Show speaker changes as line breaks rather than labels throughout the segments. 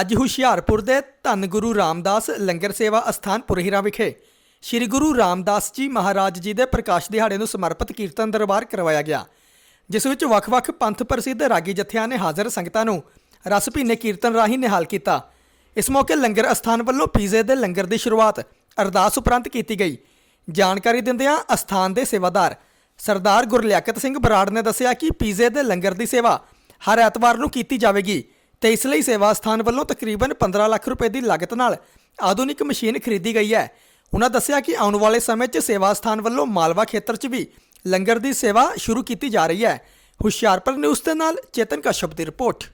ਅੱਜ ਹੁਸ਼ਿਆਰਪੁਰ ਦੇ ਧੰਨ ਗੁਰੂ ਰਾਮਦਾਸ ਲੰਗਰ ਸੇਵਾ ਅਸਥਾਨ ਪੁਰਹੀਰਾ ਵਿਖੇ ਸ੍ਰੀ ਗੁਰੂ ਰਾਮਦਾਸ ਜੀ ਮਹਾਰਾਜ ਜੀ ਦੇ ਪ੍ਰਕਾਸ਼ ਦਿਹਾੜੇ ਨੂੰ ਸਮਰਪਿਤ ਕੀਰਤਨ ਦਰਬਾਰ ਕਰਵਾਇਆ ਗਿਆ, ਜਿਸ ਵਿੱਚ ਵੱਖ-ਵੱਖ ਪੰਥ ਪ੍ਰਸਿੱਧ ਰਾਗੀ ਜਥਿਆਂ ਨੇ ਹਾਜ਼ਰ ਸੰਗਤਾਂ ਨੂੰ ਰਸ ਭਿੰਨੇ ਕੀਰਤਨ ਰਾਹੀਂ ਨਿਹਾਲ ਕੀਤਾ। ਇਸ ਮੌਕੇ ਲੰਗਰ ਅਸਥਾਨ ਵੱਲੋਂ ਪੀਜ਼ੇ ਦੇ ਲੰਗਰ ਦੀ ਸ਼ੁਰੂਆਤ ਅਰਦਾਸ ਉਪਰੰਤ ਕੀਤੀ ਗਈ। ਜਾਣਕਾਰੀ ਦਿੰਦਿਆਂ ਅਸਥਾਨ ਦੇ ਸੇਵਾਦਾਰ ਸਰਦਾਰ ਗੁਰਲਿਆਕਤ ਸਿੰਘ ਬਰਾੜ ਨੇ ਦੱਸਿਆ ਕਿ ਪੀਜ਼ੇ ਦੇ ਲੰਗਰ ਦੀ ਸੇਵਾ ਹਰ ਐਤਵਾਰ ਨੂੰ ਕੀਤੀ ਜਾਵੇਗੀ। ਤੇ ਇਸ ਲਈ ਸੇਵਾ ਸਥਾਨ ਵੱਲੋਂ ਤਕਰੀਬਨ 15 ਲੱਖ ਰੁਪਏ ਦੀ ਲਾਗਤ ਨਾਲ ਆਧੁਨਿਕ ਮਸ਼ੀਨ ਖਰੀਦੀ ਗਈ ਹੈ। ਉਹਨਾਂ ਦੱਸਿਆ ਕਿ ਆਉਣ ਵਾਲੇ ਸਮੇਂ 'ਚ ਸੇਵਾ ਸਥਾਨ ਵੱਲੋਂ ਮਾਲਵਾ ਖੇਤਰ 'ਚ ਵੀ ਲੰਗਰ ਦੀ ਸੇਵਾ ਸ਼ੁਰੂ ਕੀਤੀ ਜਾ ਰਹੀ ਹੈ। ਹੁਸ਼ਿਆਰਪੁਰ ਨਿਊਜ਼ ਦੇ ਨਾਲ ਚੇਤਨ ਕਸ਼ਪ ਦੀ ਰਿਪੋਰਟ।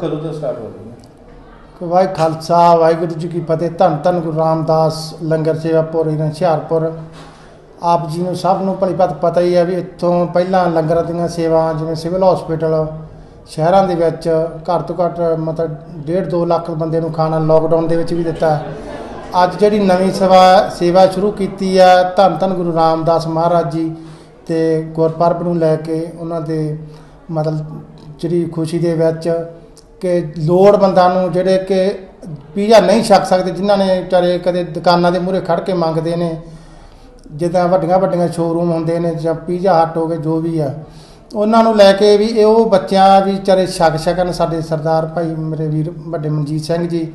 ਕਦੋਂ ਤੋਂ ਸਟਾਰਟ ਹੋ ਰਹੀ ਹੈ?
ਵਾਹਿ ਖਾਲਸਾ, ਵਾਹਿਗੁਰੂ ਜੀ ਕੀ ਫਤਿਹ। ਧੰਨ ਧੰਨ ਗੁਰੂ ਰਾਮਦਾਸ, ਲੰਗਰ ਸੇਵਾ ਪੂਰੀ ਹੁਸ਼ਿਆਰਪੁਰ। ਆਪ ਜੀ ਨੂੰ ਸਭ ਨੂੰ ਭਲੀ ਭਾਂਤ ਪਤਾ ਹੀ ਹੈ ਵੀ ਇੱਥੋਂ ਪਹਿਲਾਂ ਲੰਗਰਾਂ ਦੀਆਂ ਸੇਵਾ ਜਿਵੇਂ ਸਿਵਲ ਹਸਪੀਟਲ ਸ਼ਹਿਰਾਂ ਦੇ ਵਿੱਚ ਘੱਟ ਤੋਂ ਘੱਟ ਮਤਲਬ 1.5 2 ਲੱਖ ਬੰਦੇ ਨੂੰ ਖਾਣਾ ਲੋਕਡਾਊਨ ਦੇ ਵਿੱਚ ਵੀ ਦਿੱਤਾ ਅੱਜ ਜਿਹੜੀ ਨਵੀਂ ਸੇਵਾ ਸੇਵਾ ਸ਼ੁਰੂ ਕੀਤੀ ਹੈ, ਧੰਨ ਧੰਨ ਗੁਰੂ ਰਾਮਦਾਸ ਮਹਾਰਾਜ ਜੀ ਤੇ ਗੁਰਪੁਰਬ ਨੂੰ ਲੈ ਕੇ ਉਹਨਾਂ ਦੇ ਮਤਲਬ ਜਿਹੜੀ ਖੁਸ਼ੀ ਦੇ ਵਿੱਚ ਕਿ ਲੋੜਵੰਦਾਂ ਨੂੰ ਜਿਹੜੇ ਕਿ ਪੀਜ਼ਾ ਨਹੀਂ ਛਕ ਸਕਦੇ, ਜਿਨ੍ਹਾਂ ਨੇ ਵਿਚਾਰੇ ਕਦੇ ਦੁਕਾਨਾਂ ਦੇ ਮੂਹਰੇ ਖੜ ਕੇ ਮੰਗਦੇ ਨੇ, ਜਿੱਦਾਂ ਵੱਡੀਆਂ ਵੱਡੀਆਂ ਸ਼ੋਰੂਮ ਹੁੰਦੇ ਨੇ, ਜਾਂ ਪੀਜ਼ਾ ਹੱਟ ਹੋ ਗਏ, ਜੋ ਵੀ ਆ, ਉਹਨਾਂ ਨੂੰ ਲੈ ਕੇ ਵੀ ਇਹ ਉਹ ਬੱਚਿਆਂ ਵੀ ਵਿਚਾਰੇ ਛਕ ਛਕਣ। ਸਾਡੇ ਸਰਦਾਰ ਭਾਈ ਮੇਰੇ ਵੀਰ ਵੱਡੇ ਮਨਜੀਤ ਸਿੰਘ ਜੀ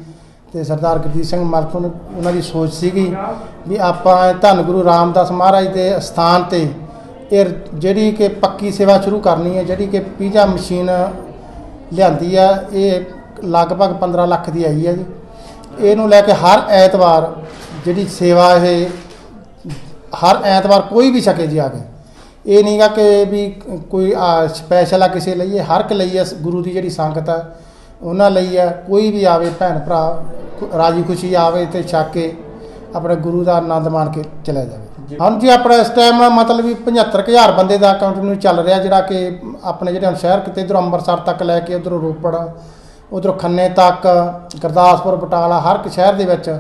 ਤੇ ਸਰਦਾਰ ਗੁਰਜੀਤ ਸਿੰਘ ਮਲਕ ਨੂੰ, ਉਹਨਾਂ ਦੀ ਸੋਚ ਸੀਗੀ ਵੀ ਆਪਾਂ ਧੰਨ ਗੁਰੂ ਰਾਮਦਾਸ ਮਹਾਰਾਜ ਦੇ ਸਥਾਨ ਤੇ ਇਹ ਜਿਹੜੀ ਕਿ ਪੱਕੀ ਸੇਵਾ ਸ਼ੁਰੂ ਕਰਨੀ ਹੈ, ਜਿਹੜੀ ਕਿ ਪੀਜ਼ਾ ਮਸ਼ੀਨ ਲਿਆਂਦੀ ਆ, ਇਹ ਲਗਭਗ 15 ਲੱਖ ਦੀ ਆਈ ਹੈ ਜੀ। ਇਹਨੂੰ ਲੈ ਕੇ ਹਰ ਐਤਵਾਰ ਜਿਹੜੀ ਸੇਵਾ ਇਹ ਹਰ ਐਤਵਾਰ ਕੋਈ ਵੀ ਛਕੇ ਜੀ ਆ ਕੇ। ਇਹ ਨਹੀਂਗਾ ਕਿ ਵੀ ਕੋਈ ਸਪੈਸ਼ਲ ਆ ਕਿਸੇ ਲਈ, ਇਹ ਹਰ ਇੱਕ ਲਈ ਹੈ ਗੁਰੂ ਦੀ ਜਿਹੜੀ ਸੰਗਤ ਆ, ਉਹਨਾਂ ਲਈ ਆ। ਕੋਈ ਵੀ ਆਵੇ, ਭੈਣ ਭਰਾ, ਰਾਜੀ ਖੁਸ਼ੀ ਆਵੇ ਤੇ ਛਕ ਆਪਣੇ ਗੁਰੂ ਦਾ ਆਨੰਦ ਮਾਣ ਕੇ ਚਲਾ ਜਾਵੇ। ਹਾਂਜੀ ਆਪਣਾ ਇਸ ਟਾਈਮ ਮਤਲਬ ਵੀ 75000 ਬੰਦੇ ਦਾ ਕੰਟੀਨਿਊ ਚੱਲ ਰਿਹਾ ਜਿਹੜਾ ਕਿ ਆਪਣੇ ਜਿਹੜੇ ਹੁਣ ਸ਼ਹਿਰ ਕਿਤੇ ਇਧਰੋਂ ਅੰਮ੍ਰਿਤਸਰ ਤੱਕ ਲੈ ਕੇ ਉਧਰੋਂ ਰੋਪੜ ਉਧਰੋਂ ਖੰਨੇ ਤੱਕ ਗੁਰਦਾਸਪੁਰ ਬਟਾਲਾ ਹਰ ਇੱਕ ਸ਼ਹਿਰ ਦੇ ਵਿੱਚ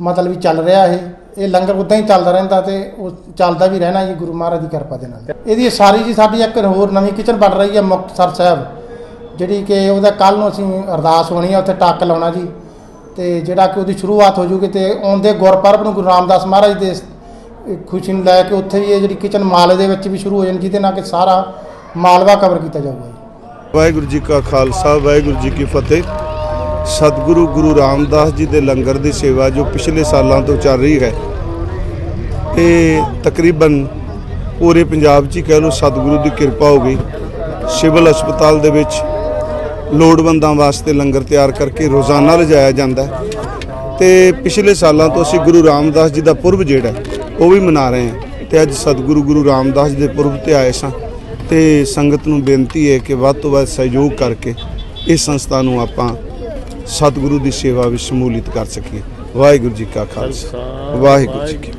ਮਤਲਬ ਵੀ ਚੱਲ ਰਿਹਾ ਇਹ। ਇਹ ਲੰਗਰ ਉਦਾਂ ਹੀ ਚੱਲਦਾ ਰਹਿੰਦਾ ਤੇ ਉਹ ਚੱਲਦਾ ਵੀ ਰਹਿਣਾ ਜੀ ਗੁਰੂ ਮਹਾਰਾਜ ਦੀ ਕਿਰਪਾ ਦੇ ਨਾਲ। ਇਹਦੀ ਸਾਰੀ ਜੀ ਸਾਡੀ ਇੱਕ ਹੋਰ ਨਵੀਂ ਕਿਚਨ ਬਣ ਰਹੀ ਹੈ ਮੁਕਤਸਰ ਸਾਹਿਬ ਜਿਹੜੀ ਕਿ ਉਹਦਾ ਕੱਲ ਨੂੰ ਅਸੀਂ ਅਰਦਾਸ ਹੋਣੀ ਹੈ ਉੱਥੇ ਟੱਕ ਲਾਉਣਾ ਜੀ। ਤੇ ਜਿਹੜਾ ਕਿ ਉਹਦੀ ਸ਼ੁਰੂਆਤ ਹੋ ਜੂਗੀ ਤੇ ਆਉਂਦੇ ਗੁਰਪੁਰਬ ਨੂੰ ਗੁਰੂ ਰਾਮਦਾਸ ਮਹਾਰਾਜ ਦੇ ਖੁਸ਼ੀ ਨੂੰ ਲੈ ਕੇ ਉੱਥੇ ਵੀ ਇਹ ਜਿਹੜੀ ਕਿਚਨ ਮਾਲੇ ਦੇ ਵਿੱਚ ਵੀ ਸ਼ੁਰੂ ਹੋ ਜਾਣੀ, ਜਿਹਦੇ ਨਾਲ ਕਿ ਸਾਰਾ ਮਾਲਵਾ ਕਵਰ ਕੀਤਾ ਜਾਊਗਾ
ਵਾਹਿਗੁਰੂ ਜੀ ਕਾ ਖਾਲਸਾ, ਵਾਹਿਗੁਰੂ ਜੀ ਕੀ ਫਤਿਹ। ਸਤਿਗੁਰੂ ਗੁਰੂ ਰਾਮਦਾਸ ਜੀ ਦੇ ਲੰਗਰ ਦੀ ਸੇਵਾ ਜੋ ਪਿਛਲੇ ਸਾਲਾਂ ਤੋਂ ਚੱਲ ਰਹੀ ਹੈ, ਇਹ ਤਕਰੀਬਨ ਪੂਰੇ ਪੰਜਾਬ 'ਚ ਹੀ ਕਹਿ ਲਓ ਸਤਿਗੁਰੂ ਦੀ ਕਿਰਪਾ ਹੋ ਗਈ। ਸਿਵਲ ਹਸਪਤਾਲ ਦੇ ਵਿੱਚ ਲੋੜਵੰਦਾਂ ਵਾਸਤੇ ਲੰਗਰ ਤਿਆਰ ਕਰਕੇ ਰੋਜ਼ਾਨਾ ਲਿਜਾਇਆ ਜਾਂਦਾ ਤੇ ਪਿਛਲੇ ਸਾਲਾਂ ਤੋਂ ਅਸੀਂ ਗੁਰੂ ਰਾਮਦਾਸ ਜੀ ਦਾ ਪੁਰਬ ਜਿਹੜਾ ਉਹ ਵੀ ਮਨਾ ਰਹੇ ਹਾਂ। ਤੇ ਅੱਜ ਸਤਿਗੁਰੂ ਗੁਰੂ ਰਾਮਦਾਸ ਜੀ ਦੇ ਪੁਰਬ ਤੇ ਆਏ ਸਾਂ। ਤੇ ਸੰਗਤ ਨੂੰ ਬੇਨਤੀ ਹੈ ਕਿ ਵੱਧ ਤੋਂ ਵੱਧ ਸਹਿਯੋਗ ਕਰਕੇ ਇਸ ਸੰਸਥਾ ਨੂੰ ਆਪਾਂ ਸਤਿਗੁਰੂ ਦੀ ਸੇਵਾ ਵਿੱਚ ਸ਼ਮੂਲੀਅਤ ਕਰ ਸਕੀਏ। ਵਾਹਿਗੁਰੂ ਜੀ ਕਾ ਖਾਲਸਾ। ਵਾਹਿਗੁਰੂ ਜੀ ਕੀ।